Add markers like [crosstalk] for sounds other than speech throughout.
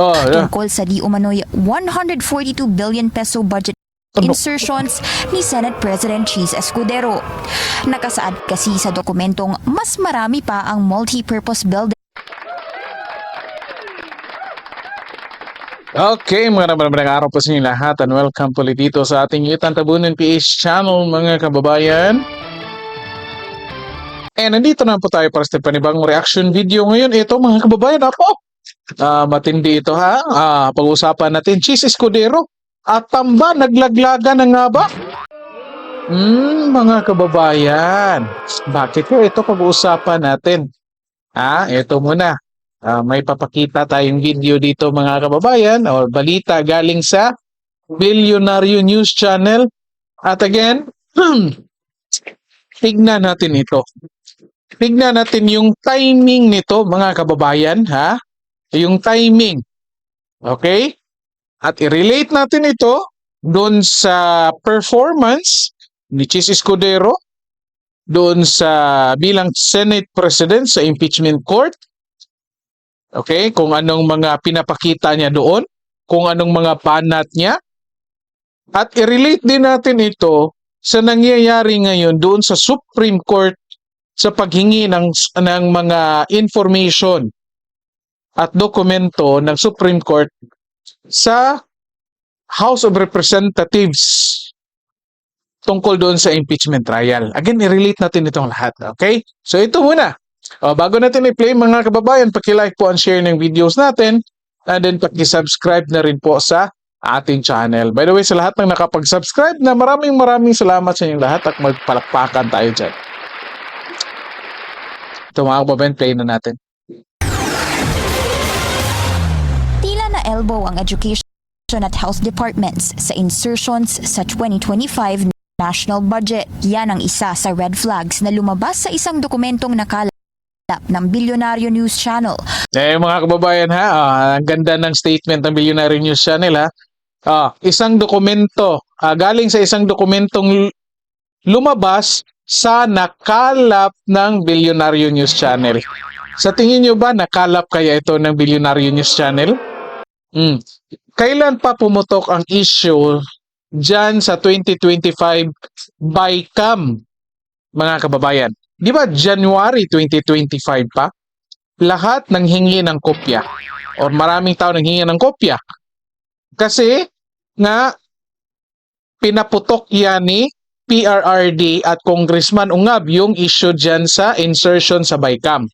Oh, yeah. tungkol sa di umano'y 142 billion peso budget Ano? insertions ni Senate President Cheese Escudero. Nakasaad kasi sa dokumentong mas marami pa ang multi-purpose building Okay, mga maraming araw po sa inyo lahat and welcome po dito sa ating Yutan Tabunan PH channel mga kababayan. Eh, nandito na po tayo para sa panibagong reaction video ngayon. Ito mga kababayan, ako. Ah, matindi ito ha. Ah, pag-usapan natin, Cheese Escudero. At tamba, naglaglaga na nga ba? Hmm, mga kababayan. Bakit ko ito pag-uusapan natin? Ah, ito muna. Ah, may papakita tayong video dito mga kababayan or balita galing sa Billionaire News Channel. At again, [clears throat] tignan natin ito. Tignan natin yung timing nito mga kababayan ha. Yung timing. Okay? At i-relate natin ito doon sa performance ni Chis Escudero doon sa bilang Senate President sa impeachment court Okay, kung anong mga pinapakita niya doon, kung anong mga panat niya. At i-relate din natin ito sa nangyayari ngayon doon sa Supreme Court sa paghingi ng, ng mga information at dokumento ng Supreme Court sa House of Representatives tungkol doon sa impeachment trial. Again, i-relate natin itong lahat. Okay? So ito muna. O, bago natin i-play mga kababayan, paki-like po and share ng videos natin and then paki-subscribe na rin po sa ating channel. By the way, sa lahat ng nakapag-subscribe na maraming maraming salamat sa inyong lahat at magpalakpakan tayo dyan. Ito mga kababayan, play na natin. Elbow ang education at health departments sa insertions sa 2025 national budget. Yan ang isa sa red flags na lumabas sa isang dokumentong nakalap ng Bilyonaryo News Channel Eh mga kababayan ha, ah, ang ganda ng statement ng Billionaire News Channel ha. Ah, isang dokumento, ah, galing sa isang dokumentong lumabas sa nakalap ng Billionaire News Channel. Sa tingin nyo ba nakalap kaya ito ng Billionaire News Channel? Hmm. Kailan pa pumutok ang issue dyan sa 2025 BICAM, mga kababayan? Di ba January 2025 pa? lahat nang hingi ng kopya or maraming tao nang hingi ng kopya. Kasi nga pinaputok yan ni PRRD at Congressman Ungab yung issue dyan sa insertion sa BICAM.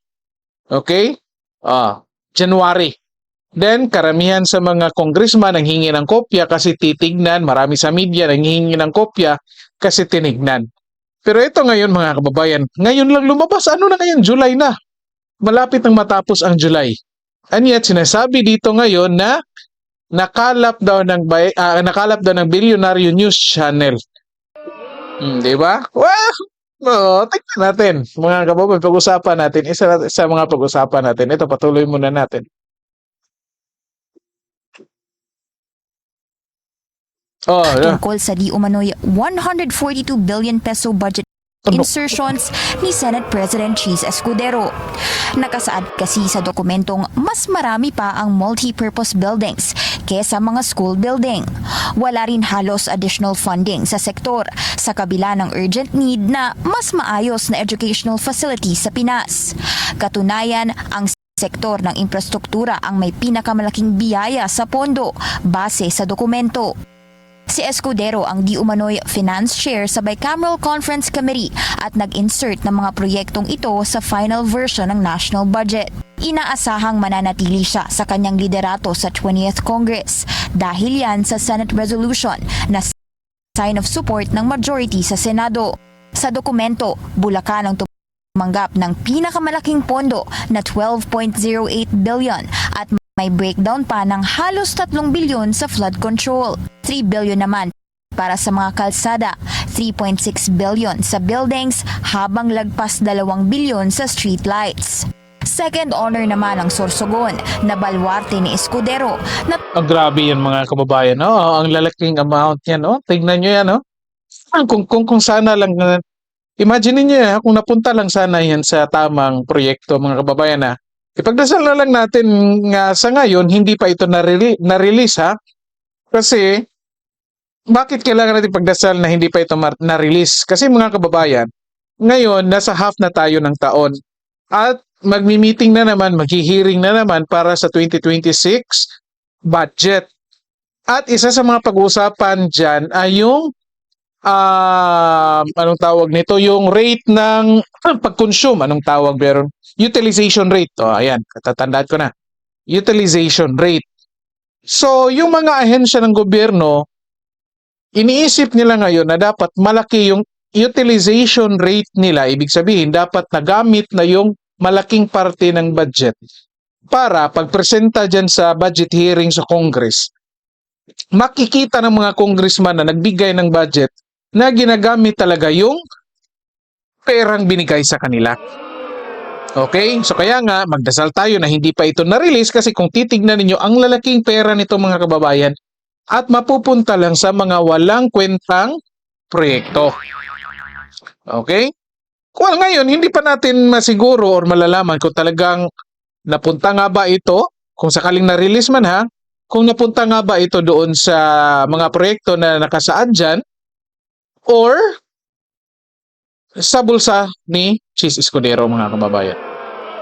Okay? Ah, January. Then, karamihan sa mga congressman ang hingi ng kopya kasi titignan, marami sa media nang hingi ng kopya kasi tinignan. Pero ito ngayon mga kababayan, ngayon lang lumabas, ano na ngayon, July na malapit nang matapos ang July. And yet, sinasabi dito ngayon na nakalap daw ng ah, nakalap daw ng Billionaire News Channel. Hmm, 'di ba? Well, oh, tingnan natin. Mga kababayan, pag-usapan natin. Isa sa mga pag-usapan natin. Ito, patuloy muna natin. Oh, yeah. tungkol sa di umano'y 142 billion peso budget Ano? insertions ni Senate President Cheese Escudero. Nakasaad kasi sa dokumentong mas marami pa ang multi-purpose buildings kesa mga school building. Wala rin halos additional funding sa sektor sa kabila ng urgent need na mas maayos na educational facilities sa Pinas. Katunayan, ang sektor ng infrastruktura ang may pinakamalaking biyaya sa pondo base sa dokumento. Si Escudero ang di umano'y finance chair sa Bicameral Conference Committee at nag-insert ng mga proyektong ito sa final version ng national budget. Inaasahang mananatili siya sa kanyang liderato sa 20th Congress dahil yan sa Senate resolution na sign of support ng majority sa Senado. Sa dokumento, Bulacan ang tumanggap ng pinakamalaking pondo na 12.08 billion at may breakdown pa ng halos 3 bilyon sa flood control. 3 billion naman para sa mga kalsada, 3.6 billion sa buildings habang lagpas 2 bilyon sa street lights. Second honor naman ang Sorsogon na balwarte ni Escudero na Ang grabe yan mga kababayan. No? Ang lalaking amount yan. No? Tignan nyo yan. No? Ah, Kung, kung, kung sana lang, imagine niyo yan, kung napunta lang sana yan sa tamang proyekto mga kababayan na Ipagdasal na lang natin nga sa ngayon, hindi pa ito narele- na-release ha. Kasi, bakit kailangan natin pagdasal na hindi pa ito na-release? Kasi mga kababayan, ngayon, nasa half na tayo ng taon. At magmi-meeting na naman, maghihiring na naman para sa 2026 budget. At isa sa mga pag-uusapan dyan ay yung ah, anong tawag nito? Yung rate ng [clears throat] pag-consume. Anong tawag meron? Utilization rate. O, ayan. Katatandaan ko na. Utilization rate. So, yung mga ahensya ng gobyerno, iniisip nila ngayon na dapat malaki yung utilization rate nila. Ibig sabihin, dapat nagamit na yung malaking parte ng budget para pagpresenta dyan sa budget hearing sa Congress, makikita ng mga congressman na nagbigay ng budget na ginagamit talaga yung perang binigay sa kanila. Okay? So kaya nga, magdasal tayo na hindi pa ito na-release kasi kung titignan ninyo, ang lalaking pera nito mga kababayan at mapupunta lang sa mga walang kwentang proyekto. Okay? Well, ngayon, hindi pa natin masiguro or malalaman kung talagang napunta nga ba ito, kung sakaling na-release man ha, kung napunta nga ba ito doon sa mga proyekto na nakasaad dyan, or sa bulsa ni Cheese Escudero mga kababayan.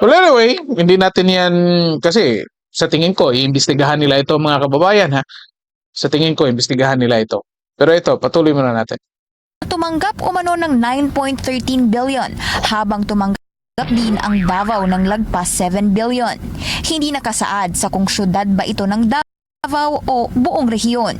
Well anyway, hindi natin yan kasi sa tingin ko, iimbestigahan nila ito mga kababayan ha. Sa tingin ko, iimbestigahan nila ito. Pero ito, patuloy muna natin. tumanggap umano ng 9.13 billion habang tumanggap din ang Davao ng lagpas 7 billion. Hindi nakasaad sa kung syudad ba ito ng Davao o buong rehiyon.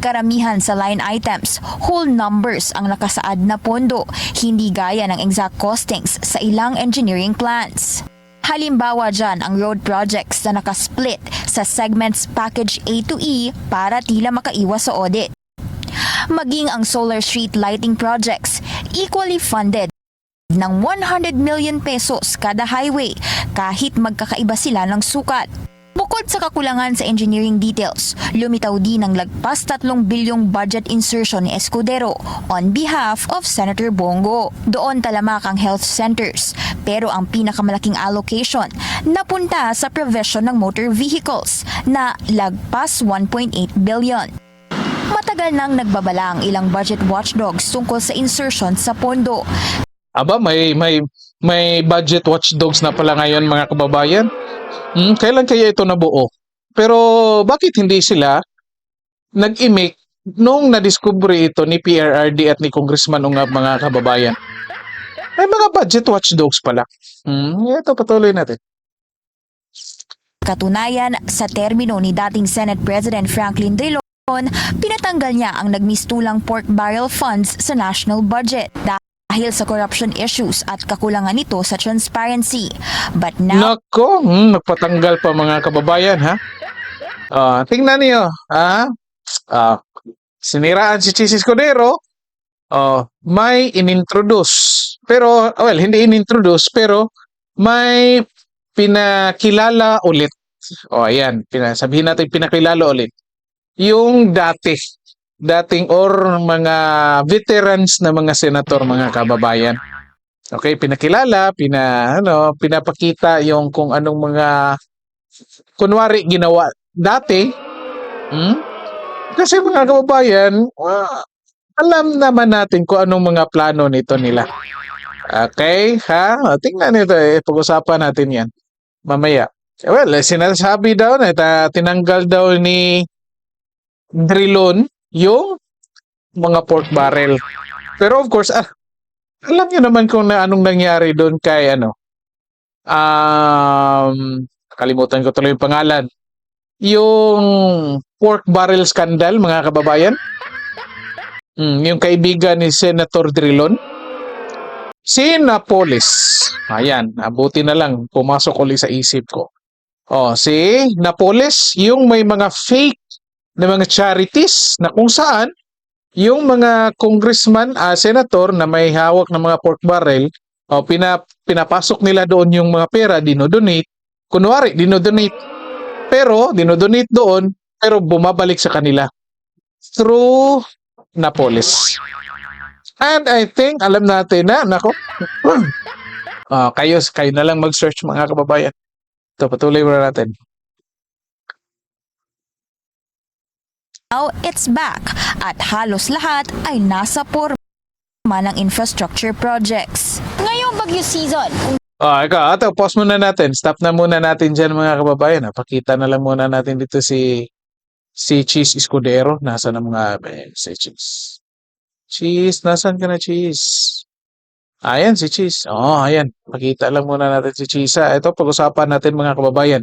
Karamihan sa line items, whole numbers ang nakasaad na pondo, hindi gaya ng exact costings sa ilang engineering plans. Halimbawa dyan ang road projects na nakasplit sa segments package A to E para tila makaiwas sa audit maging ang solar street lighting projects equally funded ng 100 million pesos kada highway kahit magkakaiba sila ng sukat. Bukod sa kakulangan sa engineering details, lumitaw din ang lagpas 3 bilyong budget insertion ni Escudero on behalf of Senator Bongo. Doon talamak ang health centers, pero ang pinakamalaking allocation napunta sa provision ng motor vehicles na lagpas 1.8 billion. Matagal nang nagbabala ang ilang budget watchdogs tungkol sa insertion sa pondo. Aba, may may may budget watchdogs na pala ngayon mga kababayan. Hmm, kailan kaya ito nabuo? Pero bakit hindi sila nag-imik nung nadiskubre ito ni PRRD at ni Congressman Ungab mga kababayan? May mga budget watchdogs pala. Hmm, ito patuloy natin. Katunayan, sa termino ni dating Senate President Franklin Drilon, pinatanggal niya ang nagmistulang pork barrel funds sa national budget dahil sa corruption issues at kakulangan nito sa transparency. But now, Nako, hmm, nagpatanggal pa mga kababayan ha. Ah, tingnan niyo, ha? Ah, siniraan si Chis Escudero. Oh, may inintroduce. Pero well, hindi inintroduce pero may pinakilala ulit. O ayan, pina, sabihin natin pinakilala ulit. Yung dati, dating or mga veterans na mga senator, mga kababayan. Okay, pinakilala, pina ano, pinapakita yung kung anong mga kunwari ginawa dati. Hmm? Kasi mga kababayan, ah, alam naman natin kung anong mga plano nito nila. Okay, ha? Tingnan nito eh, pag-usapan natin 'yan mamaya. Well, eh, sinasabi daw na ta- tinanggal daw ni Drilon yung mga pork barrel. Pero of course, ah, alam niyo naman kung na anong nangyari doon kay ano. Um, kalimutan ko tuloy yung pangalan. Yung pork barrel scandal, mga kababayan. Mm, yung kaibigan ni Senator Drilon. Si Napoles. Ayan, abuti na lang. Pumasok ulit sa isip ko. Oh, si Napoles, yung may mga fake na mga charities na kung saan yung mga congressman, ah, senator na may hawak ng mga pork barrel, oh, pina, pinapasok nila doon yung mga pera, dinodonate. Kunwari, dinodonate. Pero, dinodonate doon, pero bumabalik sa kanila. Through Napoles. And I think, alam natin na, nako, [clears throat] ah, kayo, kayo na lang mag-search mga kababayan. Ito, patuloy muna natin. Now, it's back at halos lahat ay nasa porma ng infrastructure projects. Ngayong bagyo season, Ah, ikaw, ito, pause muna natin. Stop na muna natin dyan mga kababayan. Ha? Pakita na lang muna natin dito si si Cheese Escudero. Nasaan ang mga eh, si Cheese? Cheese, nasaan ka na Cheese? Ayan si Cheese. Oo, ayan. Pakita lang muna natin si Cheese. ha. Ito, pag-usapan natin mga kababayan.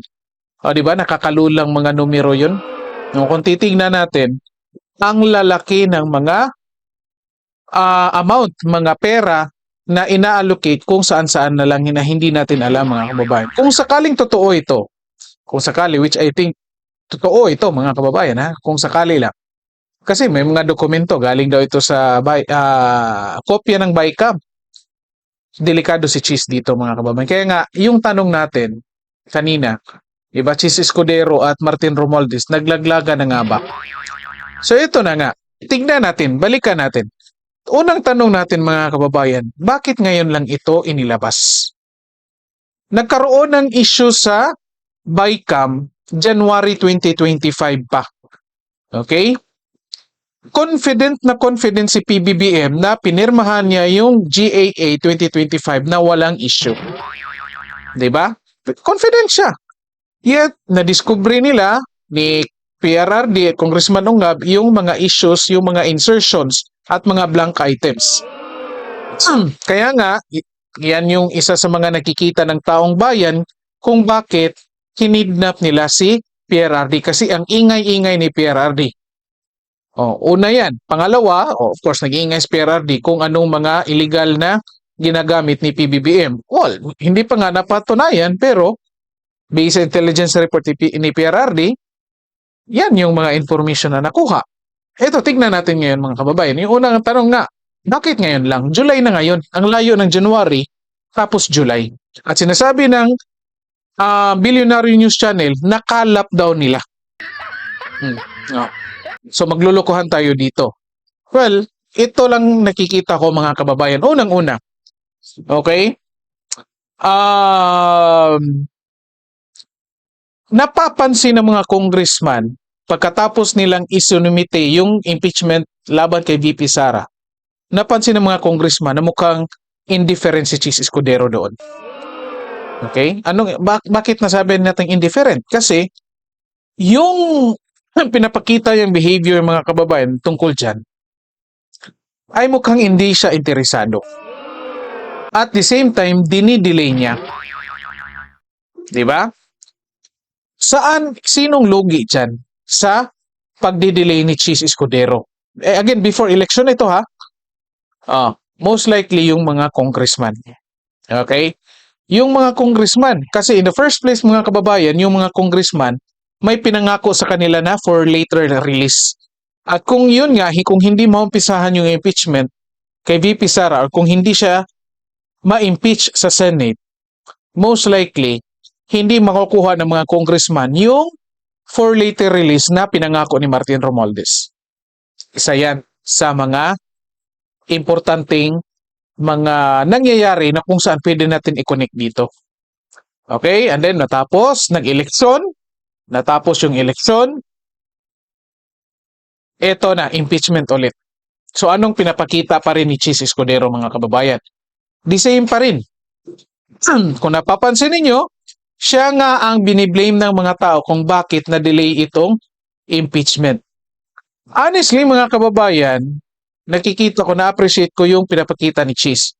O, di ba? Nakakalulang mga numero yun. No, kung titingnan natin, ang lalaki ng mga ah, amount, mga pera na ina-allocate kung saan-saan na lang na hindi natin alam mga kababayan. Kung sakaling totoo ito, kung sakali, which I think totoo ito mga kababayan ha, kung sakali lang. Kasi may mga dokumento, galing daw ito sa by, ah, kopya ng BICAM. Delikado si Cheese dito mga kababayan. Kaya nga, yung tanong natin kanina, iba Cheese Escudero at Martin Romualdez, naglaglaga na nga ba? So ito na nga, tignan natin, balikan natin. Unang tanong natin mga kababayan, bakit ngayon lang ito inilabas? Nagkaroon ng issue sa BICAM January 2025 pa. Okay? Confident na confident si PBBM na pinirmahan niya yung GAA 2025 na walang issue. 'Di ba? Confident siya. Yet, na-discovery nila ni PRRD at Congressman Ungab yung mga issues, yung mga insertions at mga blank items. Kaya nga, yan yung isa sa mga nakikita ng taong bayan kung bakit kinidnap nila si PRRD kasi ang ingay-ingay ni PRRD. Oh, una yan. Pangalawa, oh, of course, nag-iingay si PRRD kung anong mga illegal na ginagamit ni PBBM. Well, hindi pa nga napatunayan pero based sa intelligence report ni PRRD, yan yung mga information na nakuha. Ito, tignan natin ngayon mga kababayan. Yung unang tanong nga, bakit ngayon lang? July na ngayon. Ang layo ng January, tapos July. At sinasabi ng ah, Billionaire News Channel, nakalap daw nila. Hmm. Oh. So maglulukuhan tayo dito. Well, ito lang nakikita ko mga kababayan. Unang-una, okay? Um, napapansin ng mga congressman pagkatapos nilang isunumite yung impeachment laban kay VP Sara, napansin ng mga congressman na mukhang indifferent si Chis Escudero doon. Okay? Anong, bak- bakit nasabi natin indifferent? Kasi yung [laughs] pinapakita yung behavior ng mga kababayan tungkol dyan, ay mukhang hindi siya interesado. At the same time, dinidelay niya. Di ba? Saan, sinong logi dyan sa pagdidelay ni Cheese Escudero? Eh, again, before election ito ha, ah, most likely yung mga congressman. Okay? Yung mga congressman, kasi in the first place mga kababayan, yung mga congressman, may pinangako sa kanila na for later release. At kung yun nga, kung hindi maumpisahan yung impeachment kay VP Sara or kung hindi siya ma-impeach sa Senate, most likely, hindi makukuha ng mga congressman yung for later release na pinangako ni Martin Romualdez. Isa yan sa mga importanteng mga nangyayari na kung saan pwede natin i-connect dito. Okay? And then natapos, nag-eleksyon, natapos yung eleksyon, eto na, impeachment ulit. So anong pinapakita pa rin ni Chis Escudero mga kababayan? The same pa rin. [clears throat] kung napapansin ninyo, siya nga ang biniblame ng mga tao kung bakit na-delay itong impeachment. Honestly, mga kababayan, nakikita ko, na-appreciate ko yung pinapakita ni Cheese.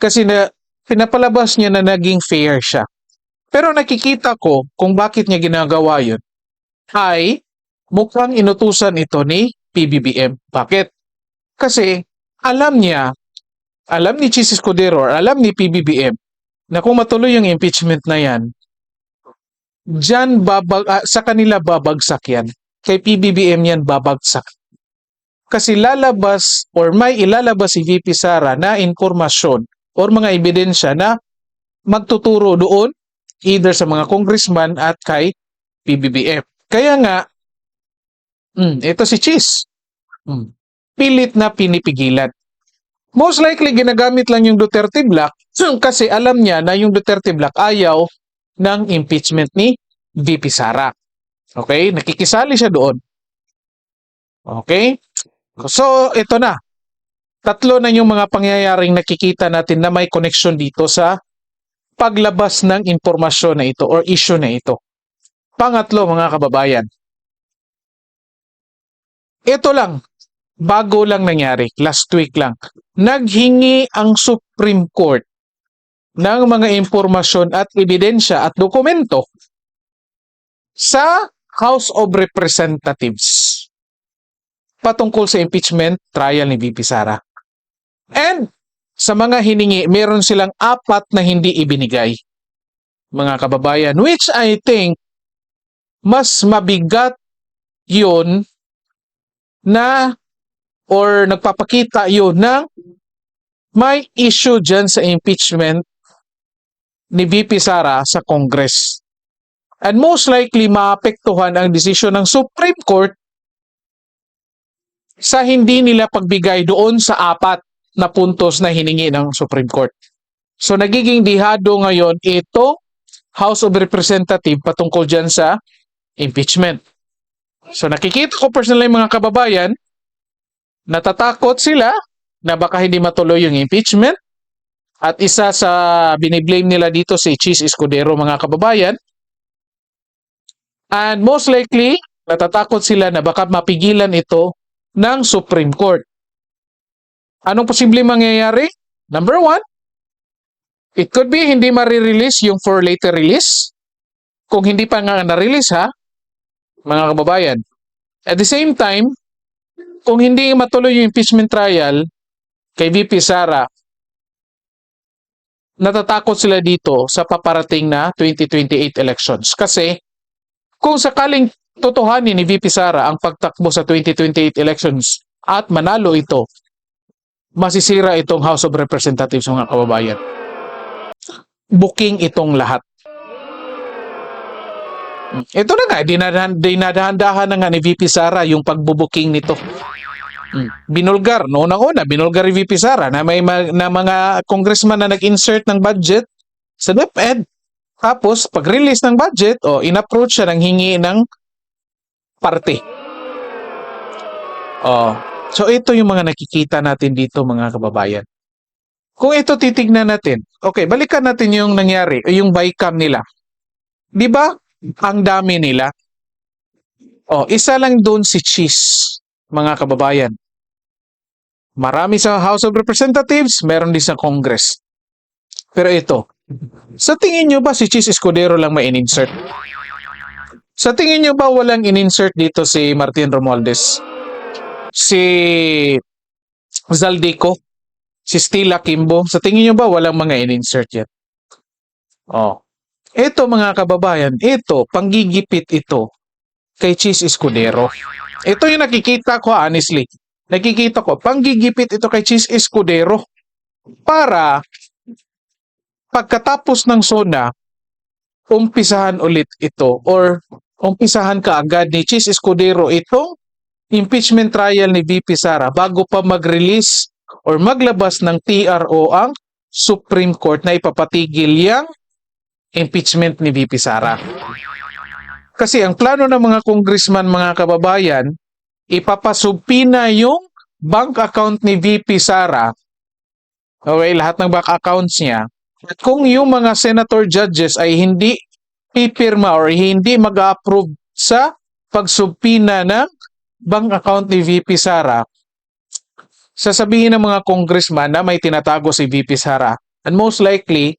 Kasi na, pinapalabas niya na naging fair siya. Pero nakikita ko kung bakit niya ginagawa yun ay mukhang inutusan ito ni PBBM. Bakit? Kasi alam niya, alam ni Cheese Escudero, alam ni PBBM na kung matuloy yung impeachment na yan, Diyan babag ah, sa kanila babagsak yan. Kay PBBM yan babagsak. Kasi lalabas or may ilalabas si VP Sara na informasyon or mga ebidensya na magtuturo doon either sa mga congressman at kay PBBM. Kaya nga, mm, ito si Cheese. Mm, pilit na pinipigilan. Most likely, ginagamit lang yung Duterte Black [clears throat] kasi alam niya na yung Duterte Black ayaw ng impeachment ni VP Sara. Okay? Nakikisali siya doon. Okay? So, ito na. Tatlo na yung mga pangyayaring nakikita natin na may connection dito sa paglabas ng impormasyon na ito or issue na ito. Pangatlo, mga kababayan. Ito lang, bago lang nangyari, last week lang. Naghingi ang Supreme Court ng mga impormasyon at ebidensya at dokumento sa House of Representatives patungkol sa impeachment trial ni VP Sara. And sa mga hiningi, meron silang apat na hindi ibinigay. Mga kababayan, which I think mas mabigat yun na or nagpapakita yun na may issue dyan sa impeachment ni VP Sara sa Congress. And most likely maapektuhan ang desisyon ng Supreme Court sa hindi nila pagbigay doon sa apat na puntos na hiningi ng Supreme Court. So nagiging dihado ngayon ito House of Representative patungkol dyan sa impeachment. So nakikita ko personally mga kababayan, natatakot sila na baka hindi matuloy yung impeachment at isa sa biniblame nila dito si Cheese Escudero mga kababayan. And most likely, natatakot sila na baka mapigilan ito ng Supreme Court. Anong posibleng mangyayari? Number one, it could be hindi marirelease yung for later release. Kung hindi pa nga na-release ha, mga kababayan. At the same time, kung hindi matuloy yung impeachment trial kay VP Sara, natatakot sila dito sa paparating na 2028 elections. Kasi kung sakaling totohanin ni VP Sara ang pagtakbo sa 2028 elections at manalo ito, masisira itong House of Representatives mga kababayan. Booking itong lahat. Ito na nga, dinadahan, dinadahan-dahan na nga ni VP Sara yung pagbubuking nito. Binulgar, noong una, binulgar ni VP Sara na may ma- na mga congressman na nag-insert ng budget sa DepEd. Tapos, pag-release ng budget, o in-approach siya ng hingi ng parte. Oh. So, ito yung mga nakikita natin dito, mga kababayan. Kung ito titignan natin, okay, balikan natin yung nangyari, yung bycam nila. Di ba? Ang dami nila. Oh, isa lang doon si Cheese, mga kababayan. Marami sa House of Representatives, meron din sa Congress. Pero ito, sa tingin nyo ba si Cheese Escudero lang may in-insert? Sa tingin nyo ba walang in-insert dito si Martin Romualdez? Si Zaldico? Si Stila Kimbo? Sa tingin nyo ba walang mga in-insert yan? Oh. Ito mga kababayan, ito, panggigipit ito kay Cheese Escudero. Ito yung nakikita ko honestly. Nakikita ko, panggigipit ito kay Cheese Escudero para pagkatapos ng SONA, umpisahan ulit ito or umpisahan ka agad ni Cheese Escudero itong impeachment trial ni VP Sara bago pa mag-release or maglabas ng TRO ang Supreme Court na ipapatigil yang impeachment ni VP Sara. Kasi ang plano ng mga congressman, mga kababayan, ipapasubpina yung bank account ni VP Sara. Okay, lahat ng bank accounts niya. At kung yung mga senator judges ay hindi pipirma or hindi mag-approve sa pagsubpina ng bank account ni VP Sara, sasabihin ng mga congressman na may tinatago si VP Sara. And most likely,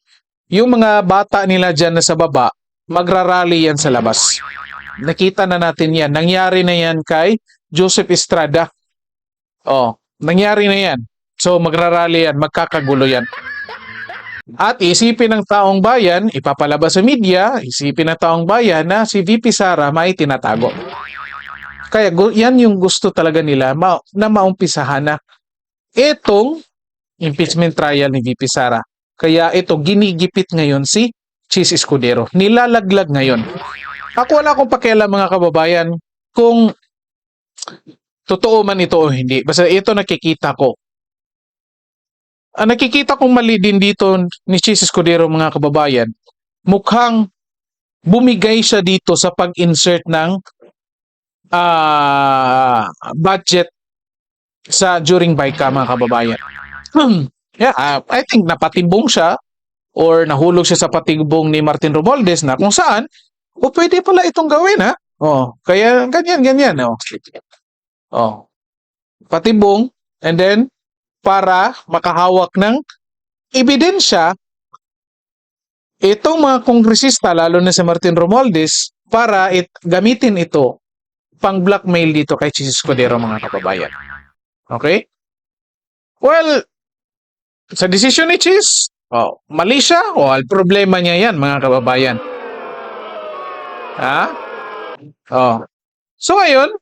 yung mga bata nila dyan na sa baba, magrarally yan sa labas. Nakita na natin yan. Nangyari na yan kay Joseph Estrada. Oh, nangyari na yan. So magrarally yan, magkakagulo yan. At isipin ng taong bayan, ipapalabas sa media, isipin ng taong bayan na si VP Sara may tinatago. Kaya yan yung gusto talaga nila ma- na maumpisahan na itong impeachment trial ni VP Sara. Kaya ito, ginigipit ngayon si Cheese Escudero. Nilalaglag ngayon. Ako wala akong pakialam mga kababayan kung totoo man ito o hindi. Basta ito nakikita ko. Ang nakikita kong mali din dito ni Cheese Escudero mga kababayan, mukhang bumigay siya dito sa pag-insert ng ah, budget sa during BICA mga kababayan. Hmm. Yeah, ah, I think napatimbong siya or nahulog siya sa patibong ni Martin Romualdez na kung saan o pwede pala itong gawin ha. Oh, kaya ganyan ganyan oh. Oh. Patibong and then para makahawak ng ebidensya itong mga kongresista lalo na si Martin Romualdez para it, gamitin ito pang blackmail dito kay Chis Escudero mga kababayan. Okay? Well, sa desisyon ni Chis, oh, mali siya o al problema niya yan mga kababayan. Ha? Oh. So ngayon,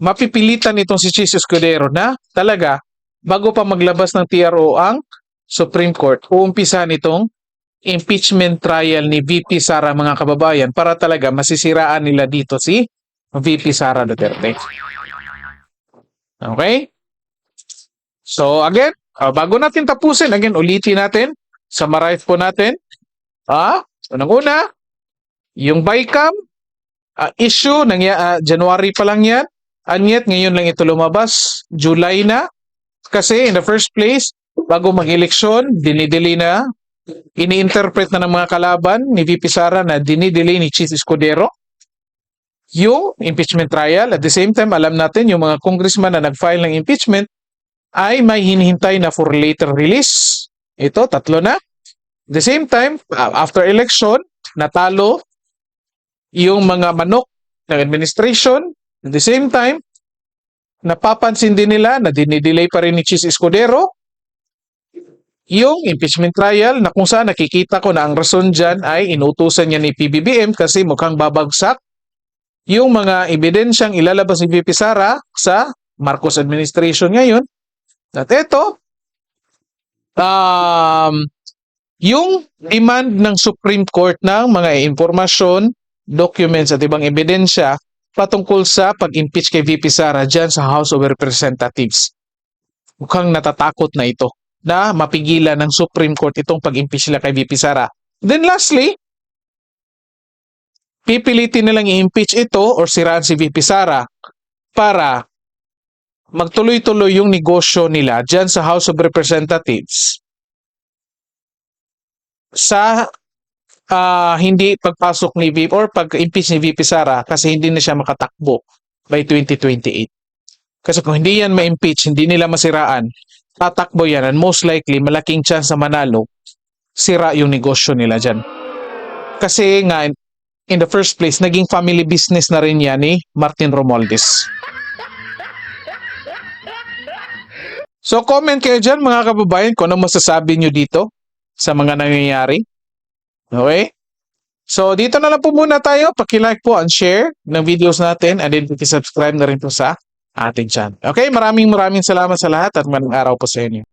mapipilitan itong si Chis Escudero na talaga bago pa maglabas ng TRO ang Supreme Court, uumpisahan itong impeachment trial ni VP Sara mga kababayan para talaga masisiraan nila dito si VP Sara Duterte. Okay? So again, ah, bago natin tapusin, again, ulitin natin, summarize po natin. Ah, unang-una, yung BICAM ah, issue, ng January pa lang yan, and yet ngayon lang ito lumabas, July na, kasi in the first place, bago mag-eleksyon, dinidelay na, ini-interpret na ng mga kalaban ni VP Sara na dinidelay ni Chief Escudero yung impeachment trial. At the same time, alam natin yung mga congressman na nag-file ng impeachment ay may hinihintay na for later release. Ito, tatlo na. The same time, after election, natalo yung mga manok ng administration. At the same time, napapansin din nila na dinidelay pa rin ni Chis Escudero yung impeachment trial na kung saan nakikita ko na ang rason dyan ay inutusan niya ni PBBM kasi mukhang babagsak yung mga ebidensyang ilalabas ni VP Sara sa Marcos administration ngayon. At ito, um, yung demand ng Supreme Court ng mga impormasyon, documents at ibang ebidensya patungkol sa pag-impeach kay VP Sara dyan sa House of Representatives. Mukhang natatakot na ito na mapigilan ng Supreme Court itong pag-impeach nila kay VP Sara. Then lastly, pipilitin nilang i-impeach ito or siraan si VP Sara para magtuloy-tuloy yung negosyo nila dyan sa House of Representatives sa ah, hindi pagpasok ni VP or pag-impeach ni VP Sara kasi hindi na siya makatakbo by 2028. Kasi kung hindi yan ma-impeach, hindi nila masiraan, tatakbo yan and most likely malaking chance na manalo, sira yung negosyo nila dyan. Kasi nga, in the first place, naging family business na rin yan ni Martin Romualdez. So comment kayo dyan mga kababayan kung ano masasabi nyo dito sa mga nangyayari. Okay? So dito na lang po muna tayo. Paki-like po and share ng videos natin and then paki-subscribe na rin po sa ating channel. Okay? Maraming maraming salamat sa lahat at magandang araw po sa inyo.